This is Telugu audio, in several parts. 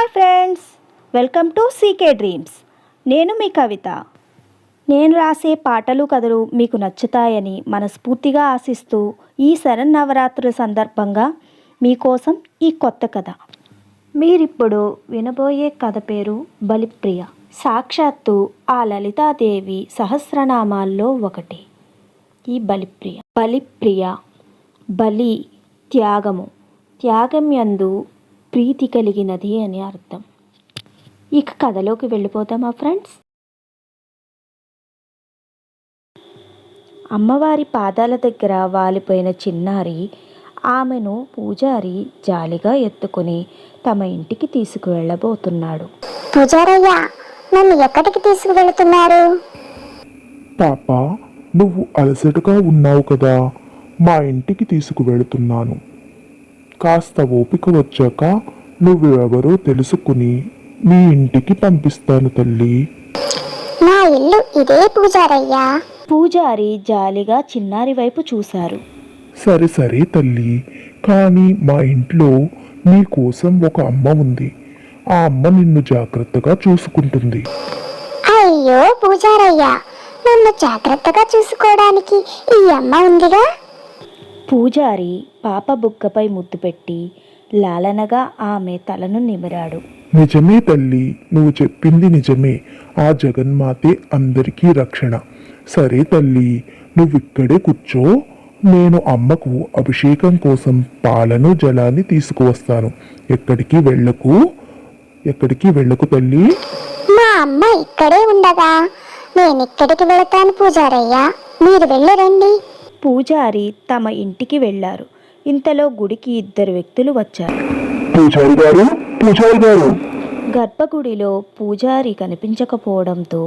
Hi friends welcome to CK dreams. నేను మీ కవిత. నేను రాసే పాటలు కథలు మీకు నచ్చుతాయని మనస్ఫూర్తిగా ఆశిస్తూ ఈ శరన్నవరాత్రుల సందర్భంగా మీకోసం ఈ కొత్త కథ. మీరిప్పుడు వినబోయే కథ పేరు బలిప్రియ. సాక్షాత్తు ఆ లలితాదేవి సహస్రనామాల్లో ఒకటి. ఈ బలిప్రియ. బలిప్రియ బలి త్యాగము. త్యాగం యందు ప్రీతి కలిగినది అని అర్థం. ఇక కథలోకి వెళ్ళిపోతామా ఫ్రెండ్స్? అమ్మవారి పాదాల దగ్గర వాలిపోయిన చిన్నారి ఆమెను పూజారి జాలిగా ఎత్తుకుని తమ ఇంటికి తీసుకువెళ్ళబోతున్నాడు. పూజారయ్య నన్ను ఎక్కడికి తీసుకువెళుతున్నారు? పాప నువ్వు అలసటగా ఉన్నావు కదా. మా ఇంటికి తీసుకువెళుతున్నాను. కాస్త ఓపిక వచ్చాక నువ్వెవరో తెలుసుకుని మీ ఇంటికి పంపిస్తాను తల్లి. నా ఇల్లు ఇదే పూజారయ్య. పూజారి జాలిగా చిన్నారి వైపు చూశారు. సరే సరే తల్లి. కానీ మా ఇంట్లో నీ కోసం ఒక అమ్మ ఉంది. ఆ అమ్మ నిన్ను జాగ్రత్తగా చూసుకుంటుంది. అయ్యో పూజారయ్య నన్ను జాగ్రత్తగా చూసుకోవడానికి ఈ అమ్మ ఉందిగా? పూజారి పాప బుగ్గపై ముద్దు పెట్టి లాలనగా ఆమె తలను నిమిరాడు. నిజమే తల్లి నువ్వు చెప్పింది నిజమే. ఆ జగన్మాతే అందరికీ రక్షణ. సరే తల్లి నువ్విక్కడే కూర్చో. నేను అమ్మకు అభిషేకం కోసం పాలను జలాన్ని తీసుకువస్తాను. ఎక్కడికి వెళ్ళకు? ఎక్కడికి వెళ్ళకు తల్లి? మా అమ్మ ఇక్కడే ఉండగా. నేను ఇక్కడికి వెళతాను పూజారయ్య. మీరు వెళ్ళరండి. పూజారి తమ ఇంటికి వెళ్ళారు. ఇంతలో గుడికి ఇద్దరు వ్యక్తులు వచ్చారు. పూజారి గారు పూజారి గారు. గర్భగుడిలో పూజారి కనిపించకపోవడంతో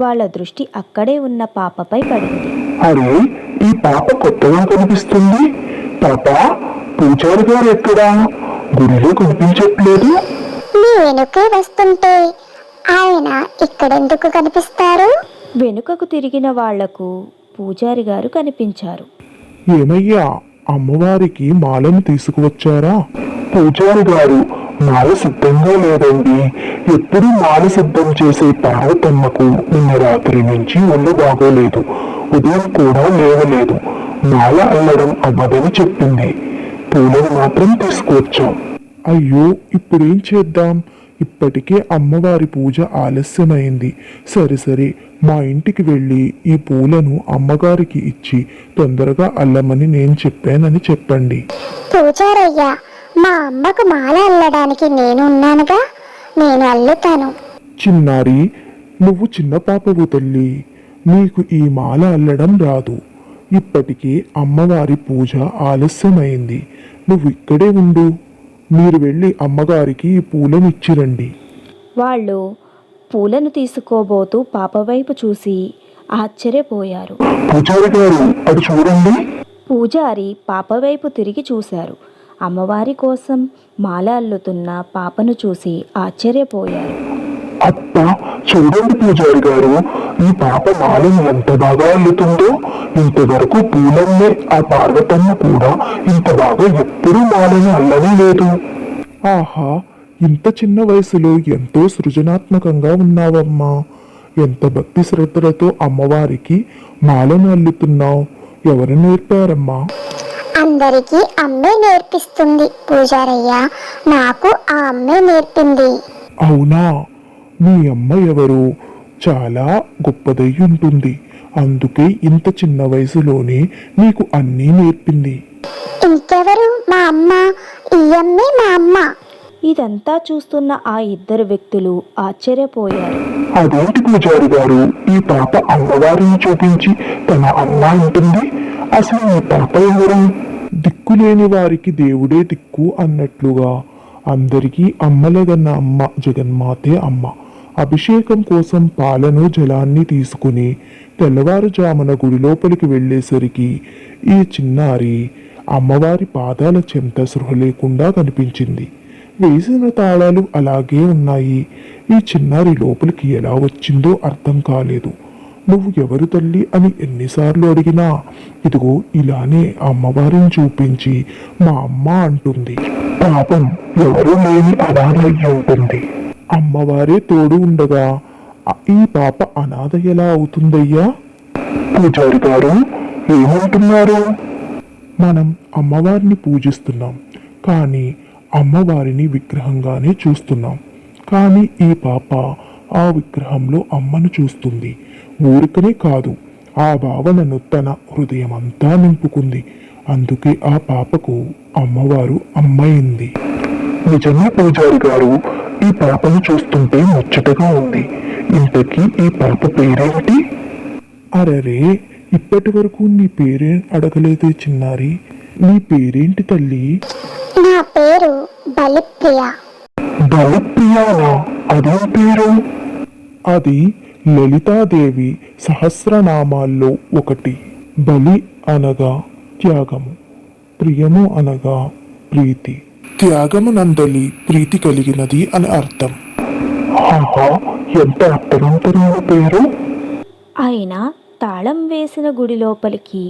వాళ్ళ దృష్టి అక్కడే ఉన్న పాపపై పడింది. అరే ఈ పాప కొత్తగా కనిపిస్తుంది. పాప పూజారి గారు ఎక్కడా? గుడిలో కనిపించట్లేదు. మీ వెనుకే వస్తుంటే ఆయన ఇక్కడెందుకు కనిపిస్తారు? వెనుకకు తిరిగిన వాళ్ళకు పూజారి గారు కనిపించారు. ఏమయ్యా అమ్మవారికి మాలను తీసుకువచ్చారా? పూజారి గారు మాల సిద్ధంగా లేదండి. ఎప్పుడు మాల సిద్ధం చేసే పార్వతమ్మకు నిన్న రాత్రి నుంచి ఒళ్ళు బాగోలేదు. ఉదయం కూడా లేవలేదు. మాల అల్లడం అవ్వదని చెప్పింది. పూలను మాత్రం తీసుకువచ్చాం. అయ్యో ఇప్పుడేం చేద్దాం? ఇప్పటికే అమ్మవారి పూజ ఆలస్యమైంది. సరే సరే మా ఇంటికి వెళ్ళి ఈ పూలను అమ్మగారికి ఇచ్చి తొందరగా అల్లమని నేను చెప్పానని చెప్పండి. పూజారయ్య మా అమ్మకు మాల అల్లడానికి నేను ఉన్నానుగా? నేను అల్లుతాను. చిన్నారి నువ్వు చిన్న పాపవు తల్లి నీకు ఈ మాల అల్లడం రాదు. ఇప్పటికే అమ్మవారి పూజ ఆలస్యమైంది. నువ్వు ఇక్కడే ఉండు. మీరు వెళ్ళి అమ్మగారికి ఈ పూలను ఇచ్చిరండి. వాళ్ళు పూలను తీసుకోబోతూ పాప వైపు చూసి ఆశ్చర్యపోయారు. పూజారి గారు అది చూడండి. పూజారి పాప వైపు తిరిగి చూశారు. అమ్మవారి కోసం మాల అల్లుతున్న పాపను చూసి ఆశ్చర్యపోయారు. అత్త చూడండి పూజారి గారు ఈ పాప మాలను ఎంత బాగా అల్లుతుందో ఇంతవరకు పూలమ్మే ఆ పార్వతమ్మ కూడా ఇంత బాగా ఎప్పుడూ మాలను అల్లనే లేదు. ఆహా ఇంత చిన్న వయసులో ఎంతో సృజనాత్మకంగా ఉన్నావమ్మా. ఎంత భక్తి శ్రద్ధలతో అమ్మవారికి మాలను అల్లుతున్నావు. ఎవరు నేర్పారమ్మా? అందరికీ అమ్మే నేర్పిస్తుంది పూజారయ్య. నాకు ఆ అమ్మే నేర్పింది. అవునా? మీ అమ్మ ఎవరు చాలా గొప్పదై ఉంటుంది అందుకే ఇంత చిన్న వయసులోనే నీకు అన్నీ నేర్పింది. ఇంకెవరు? మా అమ్మ. ఈ అమ్మే మా అమ్మ. ఇదంతా చూస్తున్న ఆ ఇద్దరు వ్యక్తులు ఆశ్చర్యపోయారు. అదేంటి పూజారి గారు? ఈ పాప అమ్మవారిని చూపించి తన అమ్మ ఉంటుంది అసలు ఈ పాప ఎవరు? దిక్కులేని వారికి దేవుడే దిక్కు అన్నట్లుగా అందరికీ అమ్మలగన్న అమ్మ జగన్మాతే అమ్మ. అభిషేకం కోసం పాలను జలాన్ని తీసుకుని తెల్లవారుజామున గుడి లోపలికి వెళ్ళేసరికి ఈ చిన్నారి అమ్మవారి పాదాల చెంత సృహ లేకుండా కనిపించింది. వేసిన తాళాలు అలాగే ఉన్నాయి. ఈ చిన్నారి లోపలికి ఎలా వచ్చిందో అర్థం కాలేదు. నువ్వు ఎవరు తల్లి అని ఎన్నిసార్లు అడిగినా ఇదిగో ఇలానే అమ్మవారిని చూపించి మా అమ్మ అంటుంది. పాపం ఎవరూ లేని అనాథ ఉంటుంది. అమ్మవారే తోడు ఉండగా ఈ పాప అనాథ ఎలా అవుతుందయ్యా? పూజారి గారు ఏమంటున్నారు? మనం అమ్మవారిని పూజిస్తున్నాం కానీ అమ్మవారిని విగ్రహంగానే చూస్తున్నాం. కానీ ఈ పాప ఆ విగ్రహంలో అమ్మను చూస్తుంది. ఊరికనే కాదు ఆ భావనను తన హృదయమంతా నింపుకుంది. అందుకే ఆ పాపకు అమ్మవారు అమ్మైంది. నిజమే పూజారి గారు ఈ పాపను చూస్తుంటే ముచ్చటగా ఉంది. ఇంతకీ ఈ పాప పేరేమిటి? అరరే ఇప్పటి వరకు నీ పేరే అడగలేదు చిన్నారి. నీ పేరేంటి తల్లి? నా పేరు బలిప్రియ. బలిప్రియానా? అదేం పేరు? అది లలితాదేవి సహస్రనామాల్లో ఒకటి. బలి అనగా త్యాగము ప్రియము అనగా ప్రీతి. త్యాగము నందలి ప్రీతి కలిగినది అని అర్థం ఎంత అర్థవంతమైన పేరు అయినా తాళం వేసిన గుడి లోపలికి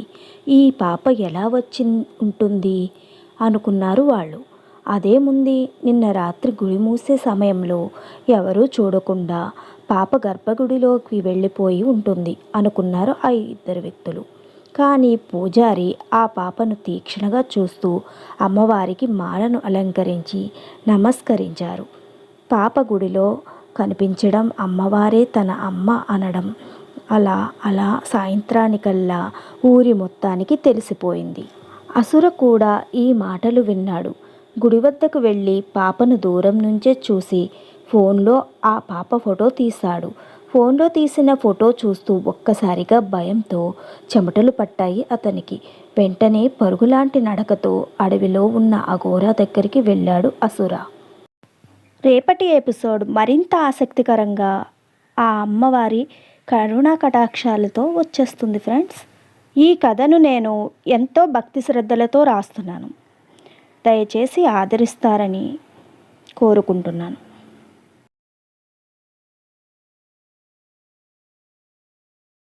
ఈ పాప ఎలా వచ్చి ఉంటుంది అనుకున్నారు వాళ్ళు. అదేముంది నిన్న రాత్రి గుడి మూసే సమయంలో ఎవరూ చూడకుండా పాప గర్భగుడిలోకి వెళ్ళిపోయి ఉంటుంది అనుకున్నారు ఆ ఇద్దరు వ్యక్తులు. కానీ పూజారి ఆ పాపను తీక్షణగా చూస్తూ అమ్మవారికి మాలను అలంకరించి నమస్కరించారు. పాప గుడిలో కనిపించడం అమ్మవారే తన అమ్మ అనడం అలా అలా సాయంత్రానికల్లా ఊరి మొత్తానికి తెలిసిపోయింది. అసుర కూడా ఈ మాటలు విన్నాడు. గుడి వద్దకు వెళ్ళి పాపను దూరం నుంచే చూసి ఫోన్లో ఆ పాప ఫోటో తీశాడు. ఫోన్లో తీసిన ఫోటో చూస్తూ ఒక్కసారిగా భయంతో చెమటలు పట్టాయి అతనికి. వెంటనే పరుగులాంటి నడకతో అడవిలో ఉన్న అఘోరా దగ్గరికి వెళ్ళాడు అసుర. రేపటి ఎపిసోడ్ మరింత ఆసక్తికరంగా ఆ అమ్మవారి కరుణా కటాక్షాలతో వచ్చేస్తుంది ఫ్రెండ్స్. ఈ కథను నేను ఎంతో భక్తి శ్రద్ధలతో రాస్తున్నాను. దయచేసి ఆదరిస్తారని కోరుకుంటున్నాను.